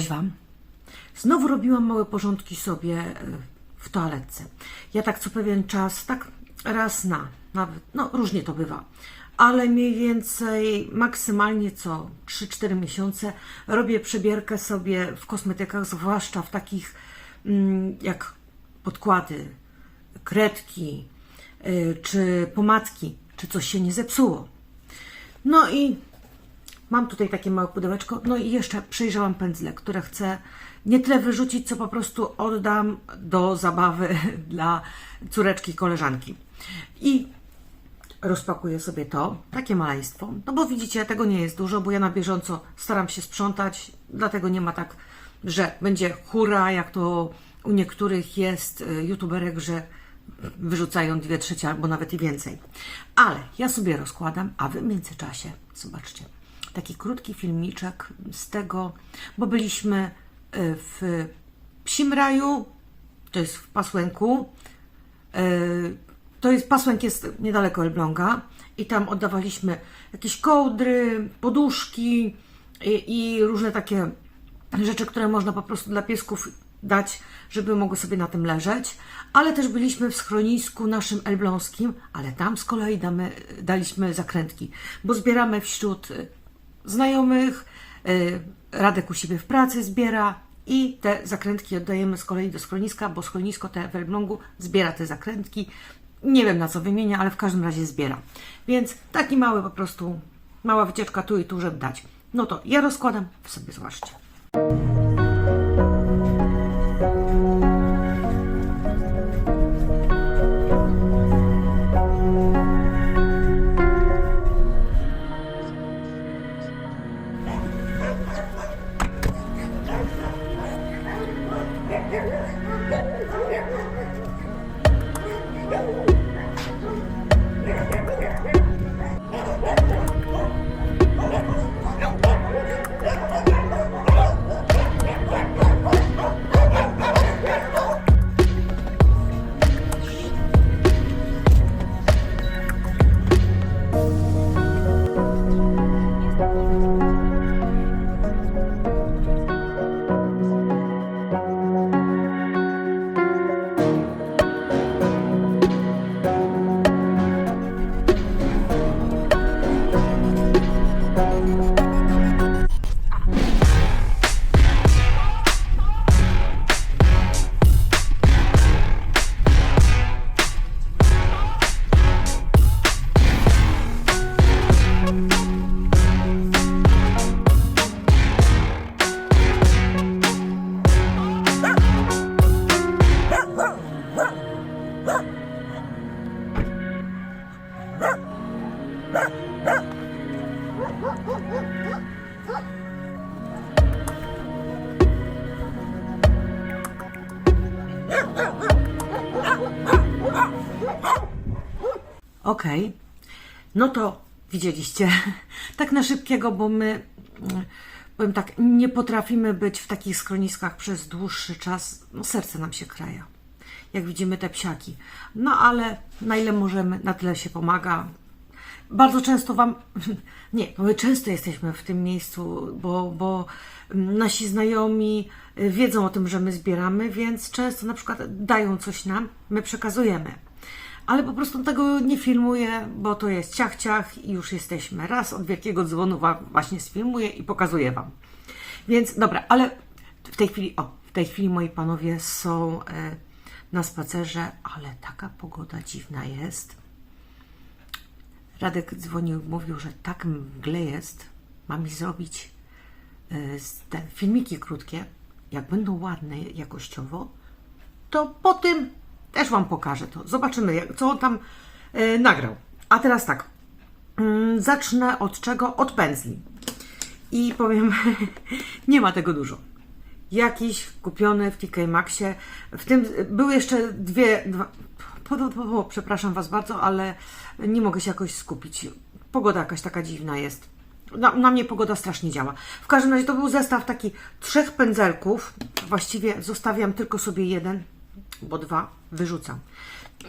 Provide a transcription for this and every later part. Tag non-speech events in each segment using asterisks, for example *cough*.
Cześć Wam. Znowu robiłam małe porządki sobie e, w toaletce. Ja tak co pewien czas, tak raz na, nawet, no różnie to bywa, ale mniej więcej maksymalnie co 3-4 miesiące robię przebierkę sobie w kosmetykach, zwłaszcza w takich mm, jak podkłady, kredki, y, czy pomadki, czy coś się nie zepsuło. No i Mam tutaj takie małe pudełeczko. No i jeszcze przejrzałam pędzle, które chcę nie tyle wyrzucić, co po prostu oddam do zabawy *laughs* dla córeczki koleżanki. I rozpakuję sobie to, takie maleństwo. No bo widzicie, tego nie jest dużo, bo ja na bieżąco staram się sprzątać, dlatego nie ma tak, że będzie hura, jak to u niektórych jest y, youtuberek, że wyrzucają dwie trzecie albo nawet i więcej. Ale ja sobie rozkładam, a wy w międzyczasie, zobaczcie, taki krótki filmiczek z tego, bo byliśmy y, w Psim Raju, to jest w Pasłęku, y, to jest, Pasłęk jest niedaleko Elbląga i tam oddawaliśmy jakieś kołdry, poduszki i, i różne takie rzeczy, które można po prostu dla piesków dać, żeby mogły sobie na tym leżeć, ale też byliśmy w schronisku naszym elbląskim, ale tam z kolei damy, daliśmy zakrętki, bo zbieramy wśród znajomych, y, Radek u siebie w pracy zbiera i te zakrętki oddajemy z kolei do schroniska, bo schronisko te w Elblągu zbiera te zakrętki. Nie wiem na co wymienia, ale w każdym razie zbiera. Więc taki mały po prostu, mała wycieczka tu i tu, żeby dać. No to ja rozkładam, wy sobie zobaczcie. Okej. No to widzieliście. *laughs* Tak na szybkiego, bo my, mm, powiem tak, nie potrafimy być w takich schroniskach przez dłuższy czas. No serce nam się kraja. Jak widzimy te psiaki. No ale na ile możemy, na tyle się pomaga. Bardzo często Wam, *laughs* nie, my często jesteśmy w tym miejscu, bo, bo nasi znajomi y, wiedzą o tym, że my zbieramy, więc często na przykład dają coś nam, my przekazujemy ale po prostu tego nie filmuję, bo to jest ciach ciach i już jesteśmy. Raz od wielkiego dzwonu właśnie sfilmuję i pokazuję Wam. Więc dobra, ale w tej chwili, o, w tej chwili moi panowie są e, na spacerze, ale taka pogoda dziwna jest. Radek dzwonił, mówił, że tak mgle jest, ma mi zrobić e, te filmiki krótkie. Jak będą ładne jakościowo, to po tym też Wam pokażę to. Zobaczymy, jak, co on tam e, nagrał. A teraz tak. Mm, zacznę od czego? Od pędzli. I powiem, *laughs* nie ma tego dużo. Jakiś kupiony w TK Maxie. W tym były jeszcze dwie. Dwa, po, po, po, przepraszam Was bardzo, ale nie mogę się jakoś skupić. Pogoda jakaś taka dziwna jest. Na, na mnie pogoda strasznie działa. W każdym razie to był zestaw taki trzech pędzelków. Właściwie zostawiam tylko sobie jeden, bo dwa wyrzucam.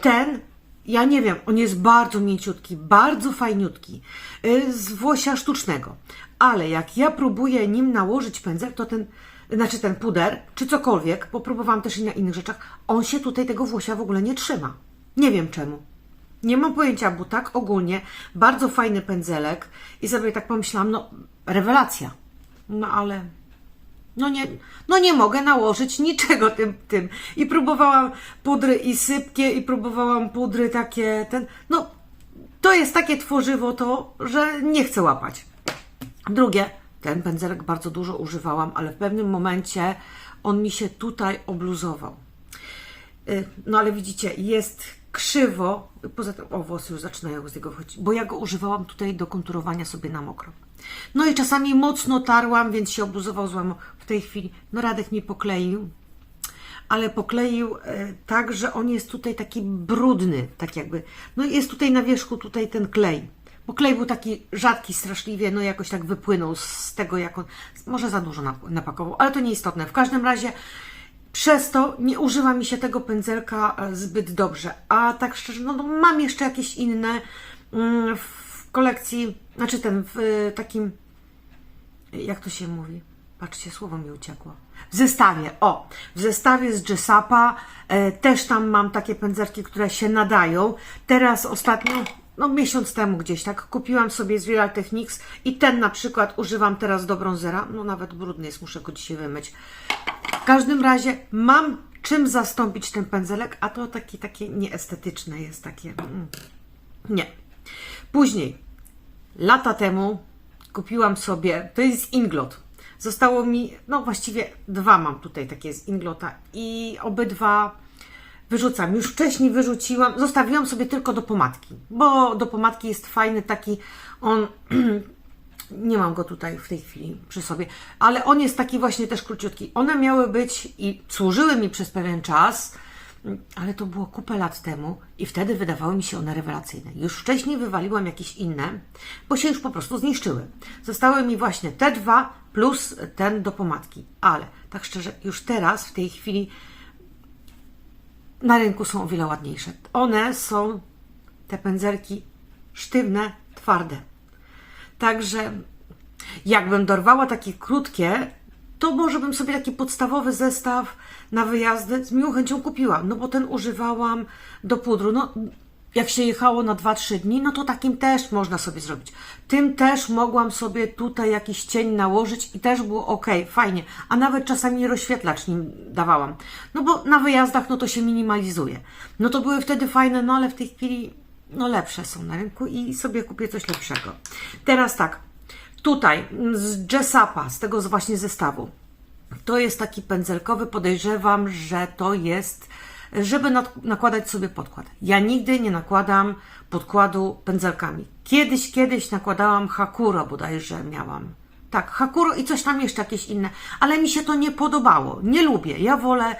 Ten, ja nie wiem, on jest bardzo mięciutki, bardzo fajniutki, yy, z włosia sztucznego. Ale jak ja próbuję nim nałożyć pędzel, to ten znaczy ten puder, czy cokolwiek, bo próbowałam też i na innych rzeczach, on się tutaj tego włosia w ogóle nie trzyma. Nie wiem czemu. Nie mam pojęcia, bo tak ogólnie bardzo fajny pędzelek i sobie tak pomyślałam, no rewelacja. No ale no nie, no nie mogę nałożyć niczego tym, tym. I próbowałam pudry i sypkie, i próbowałam pudry takie, ten, no to jest takie tworzywo to, że nie chcę łapać. Drugie, ten pędzelek bardzo dużo używałam, ale w pewnym momencie on mi się tutaj obluzował. Y, No ale widzicie, jest krzywo. Poza tym, o włosy już zaczynają z niego wchodzić, bo ja go używałam tutaj do konturowania sobie na mokro. No i czasami mocno tarłam, więc się obluzował złamo. W tej chwili, no Radek mi pokleił, ale pokleił e, tak, że on jest tutaj taki brudny, tak jakby. No jest tutaj na wierzchu tutaj ten klej. Bo klej był taki rzadki straszliwie, no jakoś tak wypłynął z tego, jak on, może za dużo nap- napakował, ale to nieistotne. W każdym razie przez to nie używa mi się tego pędzelka e, zbyt dobrze. A tak szczerze, no, no mam jeszcze jakieś inne mm, w kolekcji, znaczy ten w e, takim, jak to się mówi? Patrzcie, słowo mi uciekło. W zestawie, o, w zestawie z Jessapa e, też tam mam takie pędzelki, które się nadają. Teraz ostatnio, no miesiąc temu gdzieś tak, kupiłam sobie z Real Techniques i ten na przykład używam teraz do bronzera. No nawet brudny jest, muszę go dzisiaj wymyć. W każdym razie mam czym zastąpić ten pędzelek, a to takie, takie nieestetyczne jest, takie. Mm. Nie. Później, lata temu kupiłam sobie, to jest Inglot. Zostało mi, no właściwie dwa mam tutaj takie z Inglota i obydwa wyrzucam. Już wcześniej wyrzuciłam, zostawiłam sobie tylko do pomadki, bo do pomadki jest fajny taki, on *clears throat* nie mam go tutaj w tej chwili przy sobie, ale on jest taki właśnie też króciutki. One miały być i służyły mi przez pewien czas, ale to było kupę lat temu i wtedy wydawały mi się one rewelacyjne. Już wcześniej wywaliłam jakieś inne, bo się już po prostu zniszczyły. Zostały mi właśnie te dwa plus ten do pomadki, ale tak szczerze, już teraz w tej chwili na rynku są o wiele ładniejsze. One są, te pędzelki, sztywne, twarde. Także jakbym dorwała takie krótkie, to może bym sobie taki podstawowy zestaw na wyjazdy z miłą chęcią kupiła. No bo ten używałam do pudru. No, jak się jechało na 2-3 dni, no to takim też można sobie zrobić. Tym też mogłam sobie tutaj jakiś cień nałożyć i też było ok, fajnie. A nawet czasami rozświetlacz nim dawałam. No bo na wyjazdach no to się minimalizuje. No to były wtedy fajne, no ale w tej chwili no lepsze są na rynku i sobie kupię coś lepszego. Teraz tak, tutaj mm, z Jessapa, z tego właśnie zestawu. To jest taki pędzelkowy, podejrzewam, że to jest, żeby nakładać sobie podkład. Ja nigdy nie nakładam podkładu pędzelkami. Kiedyś, kiedyś nakładałam Hakuro bodajże miałam. Tak, Hakuro i coś tam jeszcze jakieś inne, ale mi się to nie podobało. Nie lubię. Ja wolę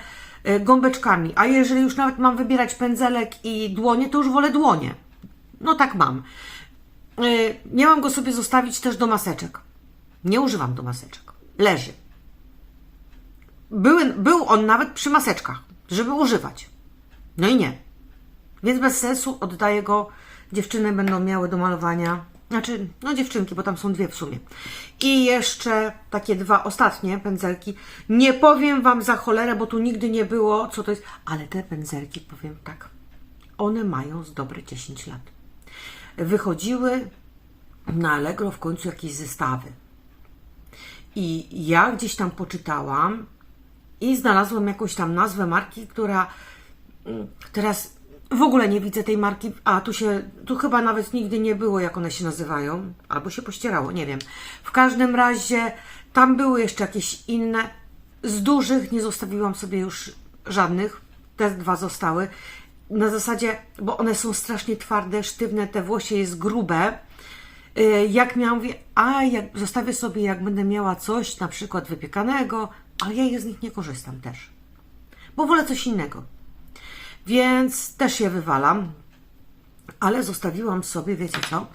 gąbeczkami, a jeżeli już nawet mam wybierać pędzelek i dłonie, to już wolę dłonie. No tak mam. Yy, miałam go sobie zostawić też do maseczek. Nie używam do maseczek. Leży. Były, był on nawet przy maseczkach, żeby używać. No i nie. Więc bez sensu oddaję go. Dziewczyny będą miały do malowania. Znaczy, no dziewczynki, bo tam są dwie w sumie. I jeszcze takie dwa ostatnie pędzelki. Nie powiem Wam za cholerę, bo tu nigdy nie było, co to jest. Ale te pędzelki, powiem tak, one mają z dobre 10 lat wychodziły na Allegro w końcu jakieś zestawy. I ja gdzieś tam poczytałam i znalazłam jakąś tam nazwę marki, która mm, teraz w ogóle nie widzę tej marki, a tu się, tu chyba nawet nigdy nie było, jak one się nazywają, albo się pościerało, nie wiem. W każdym razie tam były jeszcze jakieś inne. Z dużych nie zostawiłam sobie już żadnych, te dwa zostały na zasadzie, bo one są strasznie twarde, sztywne, te włosie jest grube. Y, Jak miałam, mówię, a jak zostawię sobie, jak będę miała coś, na przykład wypiekanego, ale ja z nich nie korzystam też, bo wolę coś innego. Więc też je wywalam, ale zostawiłam sobie, wiecie co,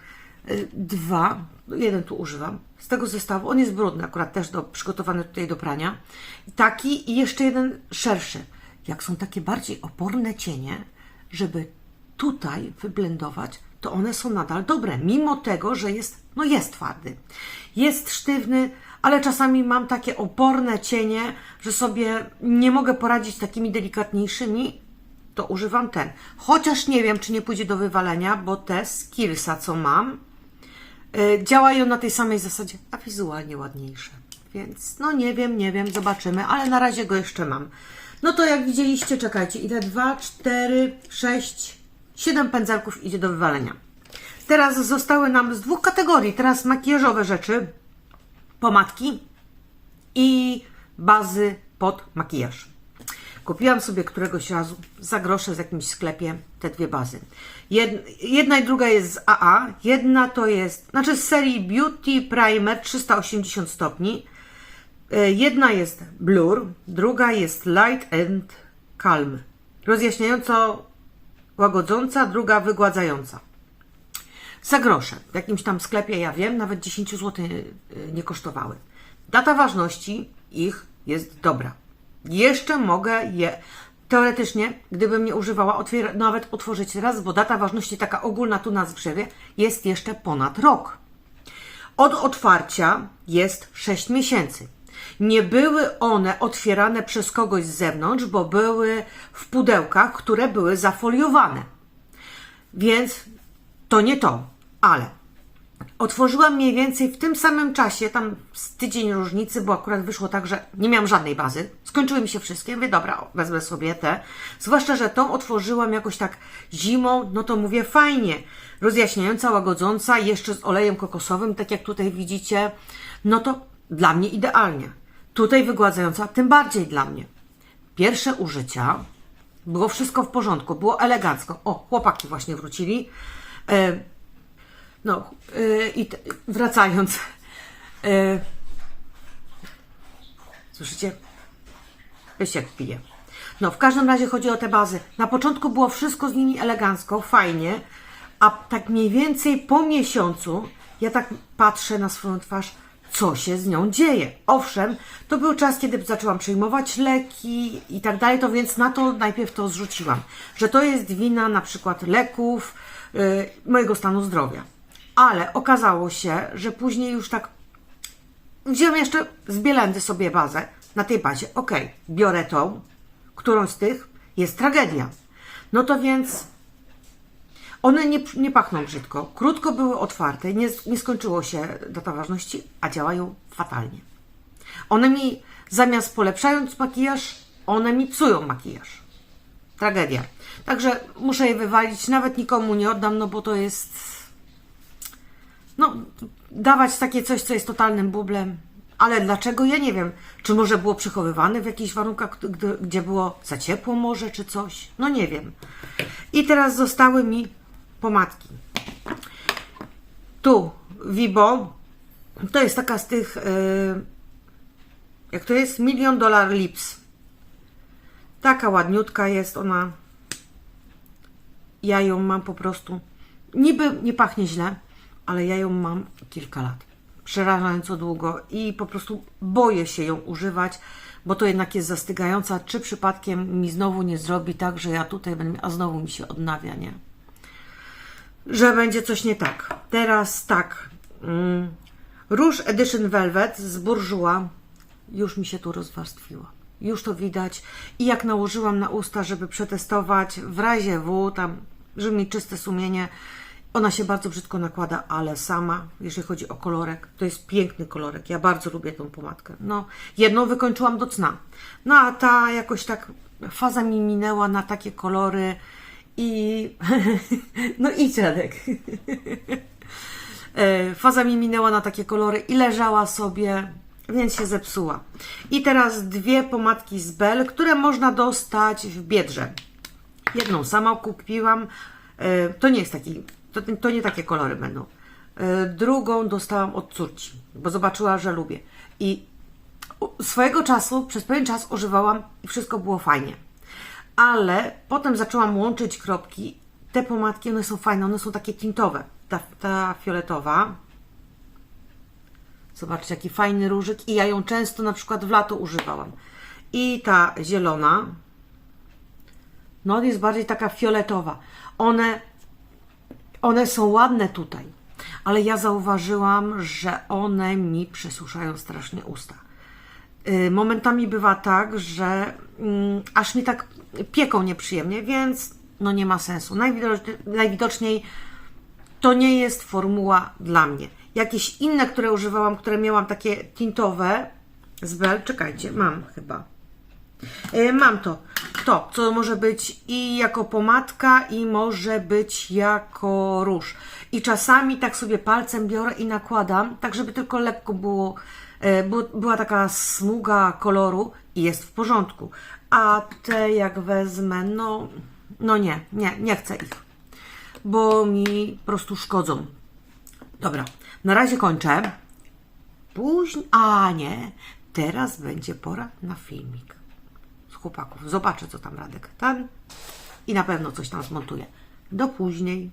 y, dwa, jeden tu używam, z tego zestawu, on jest brudny, akurat też do, przygotowany tutaj do prania, taki i jeszcze jeden szerszy. Jak są takie bardziej oporne cienie, żeby tutaj wyblendować, to one są nadal dobre, mimo tego, że jest, no jest twardy. Jest sztywny, ale czasami mam takie oporne cienie, że sobie nie mogę poradzić takimi delikatniejszymi, to używam ten. Chociaż nie wiem, czy nie pójdzie do wywalenia, bo te skillsa, co mam, y, działają na tej samej zasadzie, a wizualnie ładniejsze. Więc no nie wiem, nie wiem, zobaczymy, ale na razie go jeszcze mam. No to jak widzieliście, czekajcie, ile? 2, 4, 6, 7 pędzelków idzie do wywalenia. Teraz zostały nam z dwóch kategorii, teraz makijażowe rzeczy, pomadki i bazy pod makijaż. Kupiłam sobie któregoś razu za grosze w jakimś sklepie te dwie bazy. Jed, jedna i druga jest z AA, jedna to jest, znaczy z serii Beauty Primer 380 stopni. E, Jedna jest Blur, druga jest Light and Calm. Rozjaśniająco łagodząca, druga wygładzająca. Za grosze. W jakimś tam sklepie, ja wiem, nawet 10 zł nie kosztowały. Data ważności ich jest dobra. Jeszcze mogę je teoretycznie, gdybym nie używała, otwier- nawet otworzyć raz, bo data ważności taka ogólna tu na zgrzewie jest jeszcze ponad rok. Od otwarcia jest 6 miesięcy. Nie były one otwierane przez kogoś z zewnątrz, bo były w pudełkach, które były zafoliowane. Więc to nie to, ale otworzyłam mniej więcej w tym samym czasie, tam z tydzień różnicy, bo akurat wyszło tak, że nie miałam żadnej bazy. Skończyły mi się wszystkie. Mówię, dobra, wezmę sobie te. Zwłaszcza, że tą otworzyłam jakoś tak zimą, no to mówię, fajnie. Rozjaśniająca, łagodząca, jeszcze z olejem kokosowym, tak jak tutaj widzicie. No to dla mnie idealnie. Tutaj wygładzająca, tym bardziej dla mnie. Pierwsze użycia, było wszystko w porządku, było elegancko. O, chłopaki właśnie wrócili. E, no, e, i t- wracając. E, słyszycie? Jak pije. No, w każdym razie chodzi o te bazy. Na początku było wszystko z nimi elegancko, fajnie, a tak mniej więcej po miesiącu ja tak patrzę na swoją twarz, co się z nią dzieje. Owszem, to był czas, kiedy zaczęłam przyjmować leki i tak dalej, to więc na to najpierw to zrzuciłam, że to jest wina na przykład leków, yy, mojego stanu zdrowia. Ale okazało się, że później już tak wziąłem jeszcze z Bielendy sobie bazę. Na tej bazie, ok, biorę tą, którąś z tych, jest tragedia. No to więc one nie, nie pachną brzydko, krótko były otwarte, nie, nie skończyło się data ważności, a działają fatalnie. One mi zamiast polepszając makijaż, one mi psują makijaż. Tragedia. Także muszę je wywalić, nawet nikomu nie oddam, no bo to jest dawać takie coś, co jest totalnym bublem. Ale dlaczego? Ja nie wiem. Czy może było przechowywane w jakichś warunkach, gdzie było za ciepło może, czy coś? No nie wiem. I teraz zostały mi pomadki. Tu Vibo. To jest taka z tych, yy, jak to jest? Million Dollar Lips. Taka ładniutka jest ona. Ja ją mam po prostu. Niby nie pachnie źle, ale ja ją mam kilka lat. Przerażająco długo i po prostu boję się ją używać, bo to jednak jest zastygająca. Czy przypadkiem mi znowu nie zrobi tak, że ja tutaj będę, a znowu mi się odnawia, nie? Że będzie coś nie tak. Teraz tak. Mm, Róż Edition Velvet z Bourjois już mi się tu rozwarstwiła. Już to widać. I jak nałożyłam na usta, żeby przetestować, w razie W, tam, żeby mieć czyste sumienie, ona się bardzo brzydko nakłada, ale sama, jeżeli chodzi o kolorek, to jest piękny kolorek. Ja bardzo lubię tą pomadkę. No, jedną wykończyłam do cna. No, a ta jakoś tak, faza mi minęła na takie kolory i... *laughs* no i Radek. *laughs* E, Faza mi minęła na takie kolory i leżała sobie, więc się zepsuła. I teraz dwie pomadki z Bell, które można dostać w Biedrze. Jedną sama kupiłam, e, to nie jest taki, to, to nie takie kolory będą. E, Drugą dostałam od córci, bo zobaczyła, że lubię. I swojego czasu, przez pewien czas używałam i wszystko było fajnie. Ale potem zaczęłam łączyć kropki. Te pomadki, one są fajne, one są takie tintowe. Ta, ta fioletowa. Zobaczcie, jaki fajny różyk. I ja ją często na przykład w lato używałam. I ta zielona. No, jest bardziej taka fioletowa. One, one są ładne tutaj. ale ja zauważyłam, że one mi przesuszają strasznie usta. Y, Momentami bywa tak, że mm, aż mi tak pieką nieprzyjemnie, więc no nie ma sensu. Najwidoczniej, to nie jest formuła dla mnie. Jakieś inne, które używałam, które miałam takie tintowe z Bell, czekajcie, mam chyba. E, Mam to. To, co może być i jako pomadka, i może być jako róż. I czasami tak sobie palcem biorę i nakładam, tak żeby tylko lekko było, e, była taka smuga koloru i jest w porządku. A te jak wezmę, no, no nie, nie, nie chcę ich, bo mi po prostu szkodzą. Dobra, na razie kończę. Później, a nie, teraz będzie pora na filmik chłopaków. Zobaczę, co tam Radek ten i na pewno coś tam zmontuje. Do później.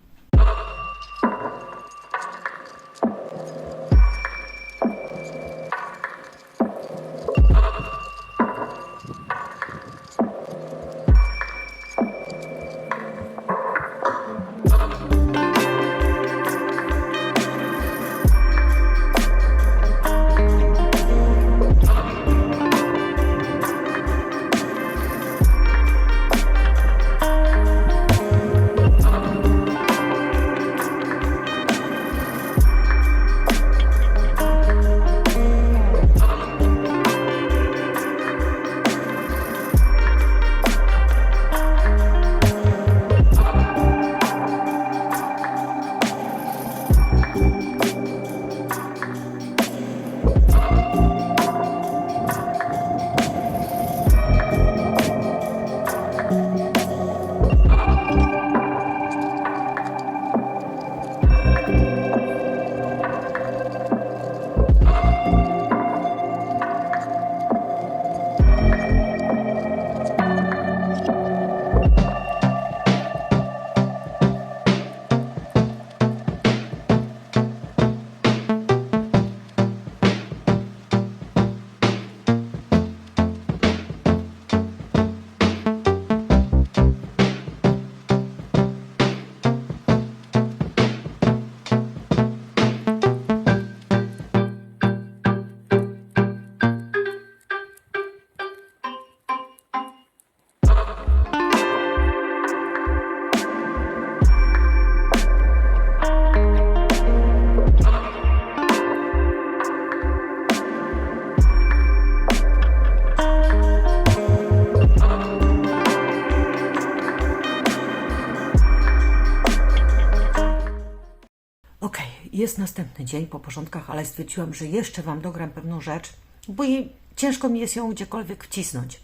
Jest następny dzień po porządkach, ale stwierdziłam, że jeszcze Wam dogram pewną rzecz, bo i ciężko mi jest ją gdziekolwiek wcisnąć.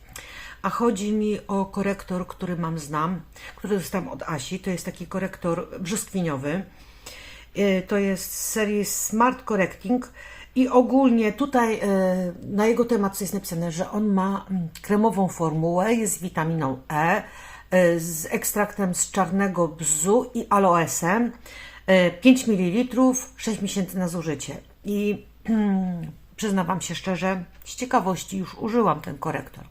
A chodzi mi o korektor, który mam znam, który dostałam od Asi. To jest taki korektor brzoskwiniowy. E, To jest z serii Smart Correcting i ogólnie tutaj e, na jego temat jest napisane, że on ma mm, kremową formułę, jest z witaminą E, e, z ekstraktem z czarnego bzu i aloesem. E, 5 ml, 6 miesięcy na zużycie. I *clears throat* przyznam Wam się szczerze, z ciekawości już użyłam ten korektor.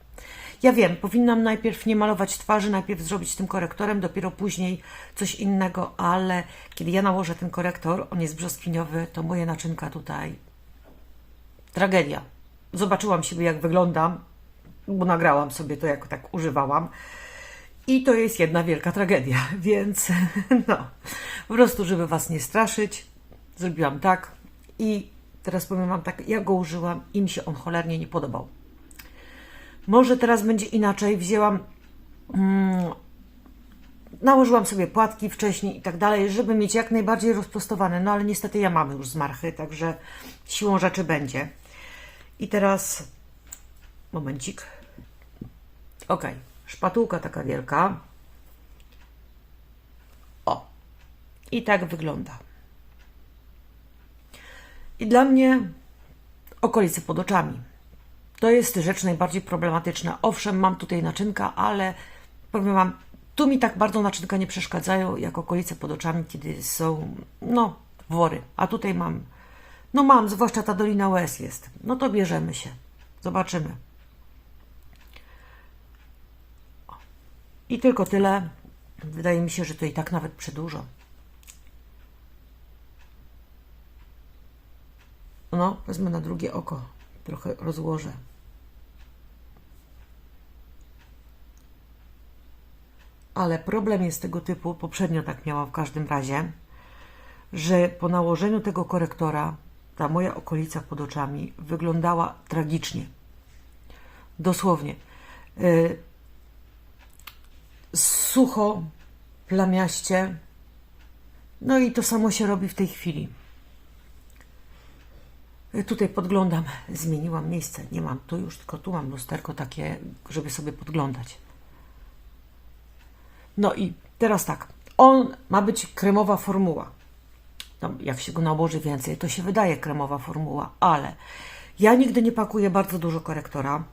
Ja wiem, powinnam najpierw nie malować twarzy, najpierw zrobić tym korektorem, dopiero później coś innego, ale kiedy ja nałożę ten korektor, on jest brzoskwiniowy, to moje naczynka tutaj tragedia. Zobaczyłam siebie, jak wyglądam, bo nagrałam sobie to, jak tak używałam. I to jest jedna wielka tragedia, *laughs* więc *laughs* no, po prostu, żeby Was nie straszyć, zrobiłam tak i teraz powiem Wam tak, ja go użyłam i mi się on cholernie nie podobał. Może teraz będzie inaczej, wzięłam, mm, nałożyłam sobie płatki wcześniej i tak dalej, żeby mieć jak najbardziej rozprostowane, no ale niestety ja mam już zmarchy, także siłą rzeczy będzie. I teraz, momencik, ok, szpatułka taka wielka, o, i tak wygląda. I dla mnie okolice pod oczami. To jest rzecz najbardziej problematyczna. Owszem, mam tutaj naczynka, ale powiem Wam, tu mi tak bardzo naczynka nie przeszkadzają, jak okolice pod oczami, kiedy są, no, wory. A tutaj mam, no mam, zwłaszcza ta Dolina Łez jest. No to bierzemy się. Zobaczymy. I tylko tyle. Wydaje mi się, że to i tak nawet przedłużo. No, wezmę na drugie oko. Trochę rozłożę. Ale problem jest tego typu, poprzednio tak miałam w każdym razie, że po nałożeniu tego korektora ta moja okolica pod oczami wyglądała tragicznie. Dosłownie. Y, sucho, plamiaście. No i to samo się robi w tej chwili. Y, Tutaj podglądam, zmieniłam miejsce. Nie mam tu już, tylko tu mam lusterko takie, żeby sobie podglądać. No i teraz tak. On ma być kremowa formuła. No, jak się go nałoży więcej, to się wydaje kremowa formuła, ale ja nigdy nie pakuję bardzo dużo korektora,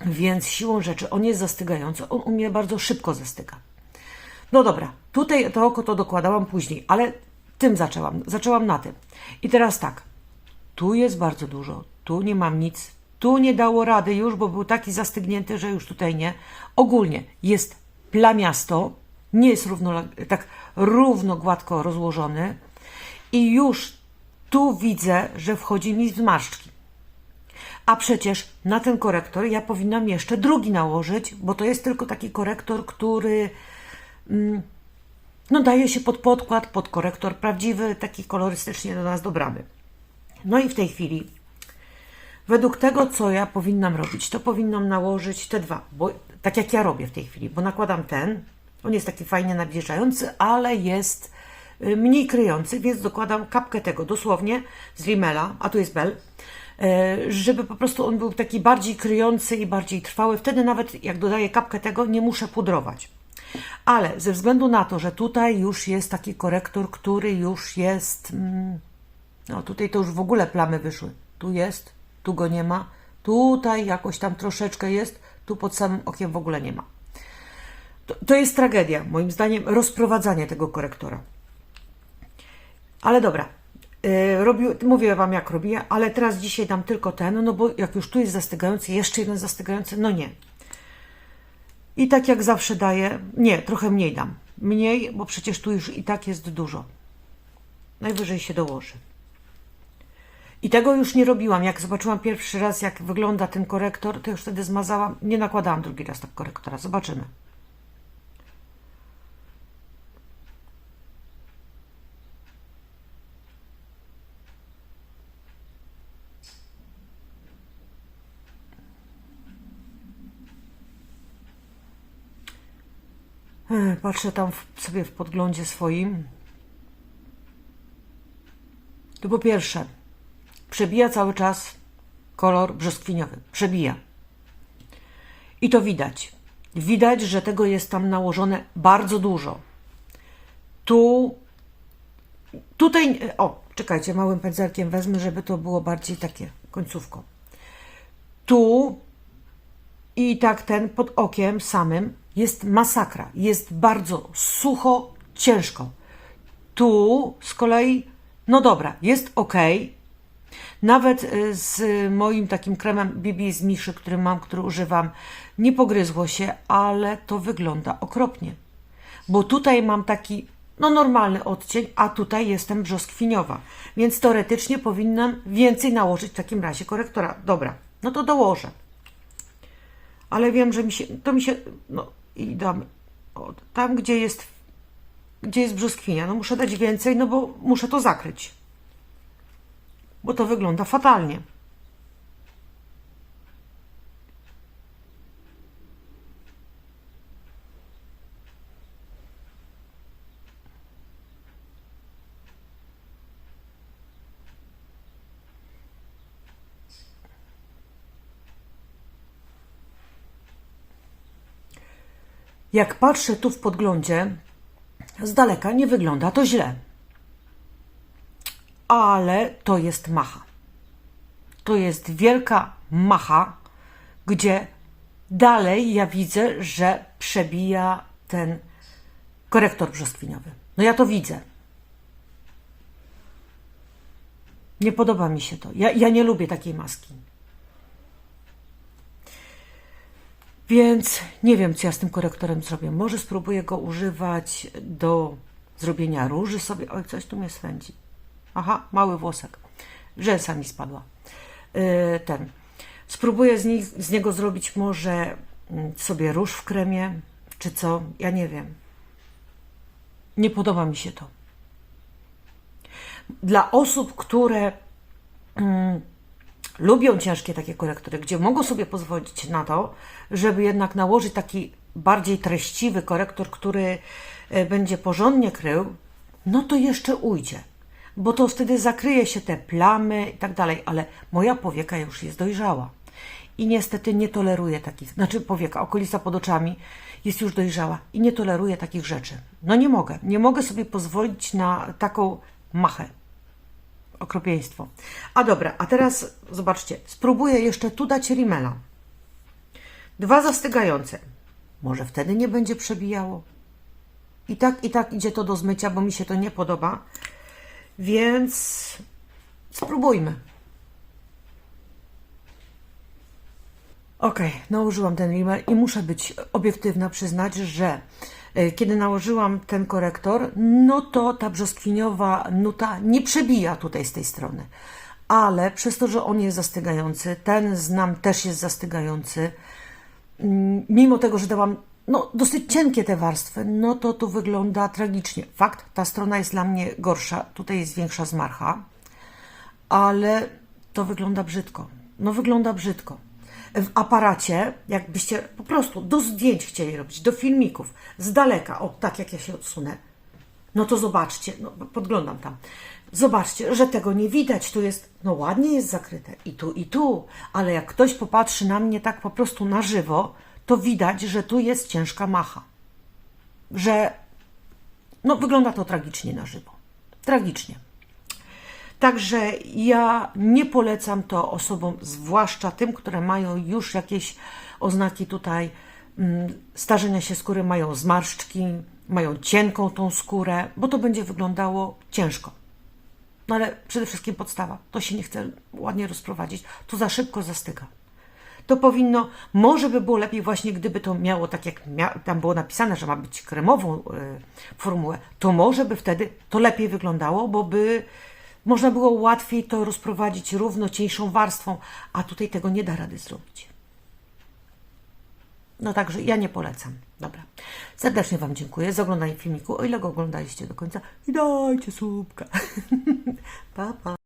więc siłą rzeczy on jest zastygający. On u mnie bardzo szybko zastyga. No dobra, tutaj to oko to dokładałam później, ale tym zaczęłam. Zaczęłam na tym. I teraz tak. Tu jest bardzo dużo, tu nie mam nic, tu nie dało rady już, bo był taki zastygnięty, że już tutaj nie. Ogólnie jest plamiasto, nie jest równo, tak równo gładko rozłożony i już tu widzę, że wchodzi mi zmarszczki. A przecież na ten korektor ja powinnam jeszcze drugi nałożyć, bo to jest tylko taki korektor, który mm, no daje się pod podkład, pod korektor prawdziwy, taki kolorystycznie do nas dobrany. No i w tej chwili, według tego, co ja powinnam robić, to powinnam nałożyć te dwa, bo tak jak ja robię w tej chwili, bo nakładam ten, on jest taki fajnie nawilżający, ale jest y, mniej kryjący, więc dokładam kapkę tego dosłownie z Rimela, a tu jest Bell, y, żeby po prostu on był taki bardziej kryjący i bardziej trwały. Wtedy nawet jak dodaję kapkę tego, nie muszę pudrować. Ale ze względu na to, że tutaj już jest taki korektor, który już jest. Mm, no tutaj to już w ogóle plamy wyszły. Tu jest, tu go nie ma. Tutaj jakoś tam troszeczkę jest, tu pod samym okiem w ogóle nie ma. To, to jest tragedia, moim zdaniem, rozprowadzanie tego korektora. Ale dobra. Yy, robi, mówię Wam, jak robię, ale teraz dzisiaj dam tylko ten, no bo jak już tu jest zastygający, jeszcze jeden zastygający, no nie. I tak jak zawsze daję, nie, trochę mniej dam. Mniej, bo przecież tu już i tak jest dużo. Najwyżej się dołoży. I tego już nie robiłam. Jak zobaczyłam pierwszy raz, jak wygląda ten korektor, to już wtedy zmazałam. Nie nakładałam drugi raz tak korektora. Zobaczymy. *clears throat* Patrzę tam w, sobie w podglądzie swoim. To po pierwsze, przebija cały czas kolor brzoskwiniowy. Przebija. I to widać. Widać, że tego jest tam nałożone bardzo dużo. Tu, tutaj, o, czekajcie, małym pędzelkiem wezmę, żeby to było bardziej takie końcówką. Tu i tak ten pod okiem samym jest masakra. Jest bardzo sucho, ciężko. Tu z kolei, no dobra, jest ok. Nawet y, z moim takim kremem BB z Miszy, który mam, który używam, nie pogryzło się, ale to wygląda okropnie. Bo tutaj mam taki, no normalny odcień, a tutaj jestem brzoskwiniowa. Więc teoretycznie powinnam więcej nałożyć w takim razie korektora. Dobra, no to dołożę ale wiem, że mi się, to mi się, no i dam, o, tam gdzie jest, gdzie jest brzoskwinia, no muszę dać więcej, no bo muszę to zakryć, bo to wygląda fatalnie. Jak patrzę tu w podglądzie, z daleka nie wygląda to źle. Ale to jest macha. To jest wielka macha, gdzie dalej ja widzę, że przebija ten korektor brzoskwiniowy. No ja to widzę. Nie podoba mi się to. Ja, ja nie lubię takiej maski. Więc nie wiem, co ja z tym korektorem zrobię. Może spróbuję go używać do zrobienia róży sobie. Oj, coś tu mnie swędzi. Aha, mały włosek. rzęsa mi spadła. Yy, ten. Spróbuję z, nich, z niego zrobić może mm, sobie róż w kremie, czy co, ja nie wiem. Nie podoba mi się to. Dla osób, które mm, lubią ciężkie takie korektory, gdzie mogą sobie pozwolić na to, żeby jednak nałożyć taki bardziej treściwy korektor, który e, będzie porządnie krył, no to jeszcze ujdzie, bo to wtedy zakryje się te plamy i tak dalej, ale moja powieka już jest dojrzała i niestety nie toleruje takich, znaczy powieka, okolica pod oczami jest już dojrzała i nie toleruje takich rzeczy. No nie mogę, nie mogę sobie pozwolić na taką machę. Okropieństwo. A dobra, a teraz zobaczcie, spróbuję jeszcze tu dać rimela. Dwa zastygające. Może wtedy nie będzie przebijało. I tak, i tak idzie to do zmycia, bo mi się to nie podoba. Więc spróbujmy. Okej, nałożyłam ten rimel i muszę być obiektywna, przyznać, że kiedy nałożyłam ten korektor, no to ta brzoskwiniowa nuta nie przebija tutaj z tej strony. Ale przez to, że on jest zastygający, ten znam też jest zastygający, mm, mimo tego, że dałam no, dosyć cienkie te warstwy, no to tu wygląda tragicznie. Fakt, ta strona jest dla mnie gorsza, tutaj jest większa zmarcha, ale to wygląda brzydko. No wygląda brzydko. W aparacie, jakbyście po prostu do zdjęć chcieli robić, do filmików, z daleka, o tak jak ja się odsunę, no to zobaczcie, no, podglądam tam. Zobaczcie, że tego nie widać. Tu jest, no ładnie jest zakryte i tu, i tu, ale jak ktoś popatrzy na mnie tak po prostu na żywo, to widać, że tu jest ciężka macha. Że, no wygląda to tragicznie na żywo. Tragicznie. Także ja nie polecam to osobom, zwłaszcza tym, które mają już jakieś oznaki tutaj mm, starzenia się skóry, mają zmarszczki, mają cienką tą skórę, bo to będzie wyglądało ciężko. No ale przede wszystkim podstawa. To się nie chce ładnie rozprowadzić. To za szybko zastyga. To powinno, może by było lepiej właśnie, gdyby to miało tak jak mia, tam było napisane, że ma być kremową y, formułę, to może by wtedy to lepiej wyglądało, bo by można było łatwiej to rozprowadzić równo cieńszą warstwą, a tutaj tego nie da rady zrobić. No także ja nie polecam. Dobra. Serdecznie Wam dziękuję za oglądanie filmiku, o ile go oglądaliście do końca. I dajcie słupka. *laughs* pa, pa.